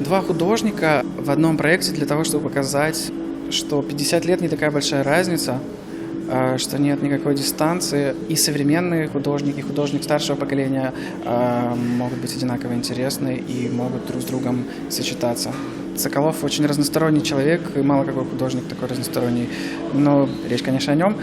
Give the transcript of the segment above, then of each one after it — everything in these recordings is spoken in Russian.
два художника в одном проекте для того, чтобы показать, что 50 лет не такая большая разница, а, что нет никакой дистанции. И современные художники, художник старшего поколения а, могут быть одинаково интересны и могут друг с другом сочетаться. Соколов очень разносторонний человек, и мало какой художник такой разносторонний, но речь, конечно, о нем.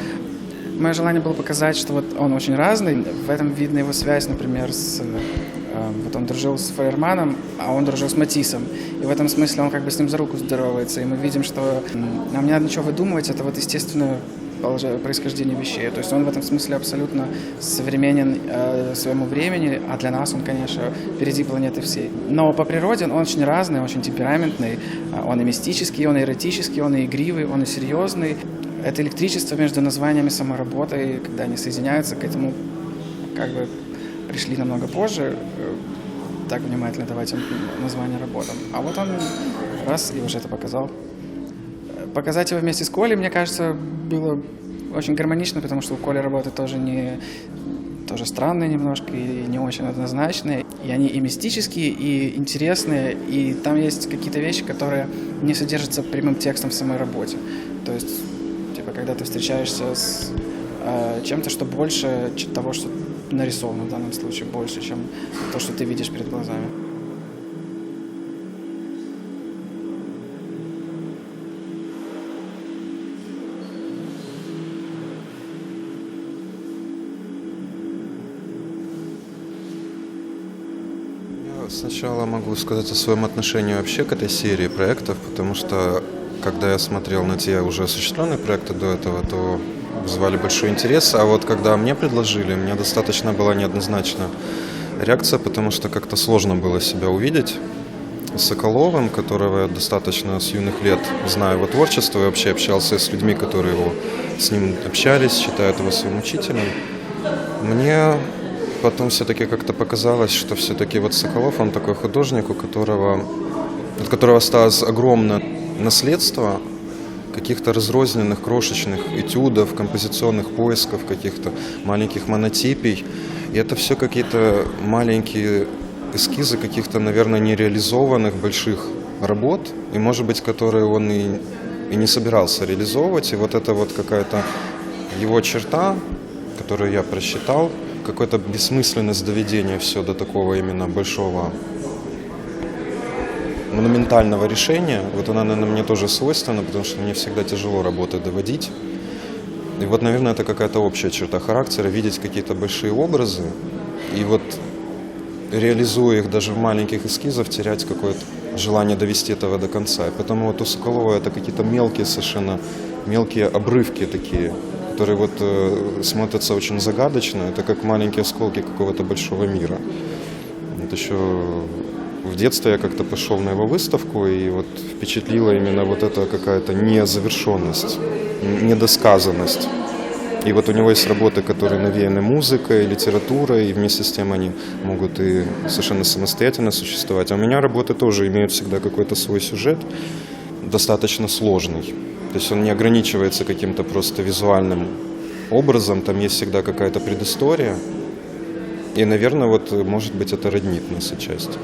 Мое желание было показать, что вот он очень разный. В этом видно его связь, например, с э, вот он дружил с Фейерманом, а он дружил с Матисом. И в этом смысле он как бы с ним за руку здоровается. И мы видим, что нам не надо ничего выдумывать, это вот естественное происхождение вещей. То есть он в этом смысле абсолютно современен э, своему времени, а для нас он, конечно, впереди планеты всей. Но по природе он очень разный, очень темпераментный. Он и мистический, он и эротический, он и игривый, он и серьезный. Это электричество между названиями самой работы, когда они соединяются, к этому как бы пришли намного позже, э, так внимательно давать им название работам. А вот он раз и уже это показал. Показать его вместе с Колей, мне кажется, было очень гармонично, потому что у Коли работы тоже не тоже странные немножко и не очень однозначные. И они и мистические, и интересные, и там есть какие-то вещи, которые не содержатся прямым текстом в самой работе. То есть когда ты встречаешься с э, чем-то, что больше того, что нарисовано в данном случае, больше, чем то, что ты видишь перед глазами. Сначала могу сказать о своем отношении вообще к этой серии проектов, потому что когда я смотрел на те уже осуществленные проекты до этого, то вызывали большой интерес. А вот когда мне предложили, мне достаточно была неоднозначная реакция, потому что как-то сложно было себя увидеть. Соколовым, которого я достаточно с юных лет знаю его творчество, и вообще общался с людьми, которые его, с ним общались, считают его своим учителем. Мне потом все-таки как-то показалось, что все-таки вот Соколов, он такой художник, у которого, от которого осталось огромное наследство каких-то разрозненных крошечных этюдов, композиционных поисков, каких-то маленьких монотипий. И это все какие-то маленькие эскизы каких-то, наверное, нереализованных больших работ, и, может быть, которые он и, и не собирался реализовывать. И вот это вот какая-то его черта, которую я просчитал, какая-то бессмысленность доведения все до такого именно большого монументального решения. Вот она, наверное, мне тоже свойственна, потому что мне всегда тяжело работы доводить. И вот, наверное, это какая-то общая черта характера, видеть какие-то большие образы и вот реализуя их даже в маленьких эскизах, терять какое-то желание довести этого до конца. И поэтому вот у Соколова это какие-то мелкие совершенно, мелкие обрывки такие, которые вот э, смотрятся очень загадочно. Это как маленькие осколки какого-то большого мира. Это еще в детстве я как-то пошел на его выставку, и вот впечатлила именно вот эта какая-то незавершенность, недосказанность. И вот у него есть работы, которые навеяны музыкой, литературой, и вместе с тем они могут и совершенно самостоятельно существовать. А у меня работы тоже имеют всегда какой-то свой сюжет, достаточно сложный. То есть он не ограничивается каким-то просто визуальным образом, там есть всегда какая-то предыстория. И, наверное, вот, может быть, это роднит нас отчасти.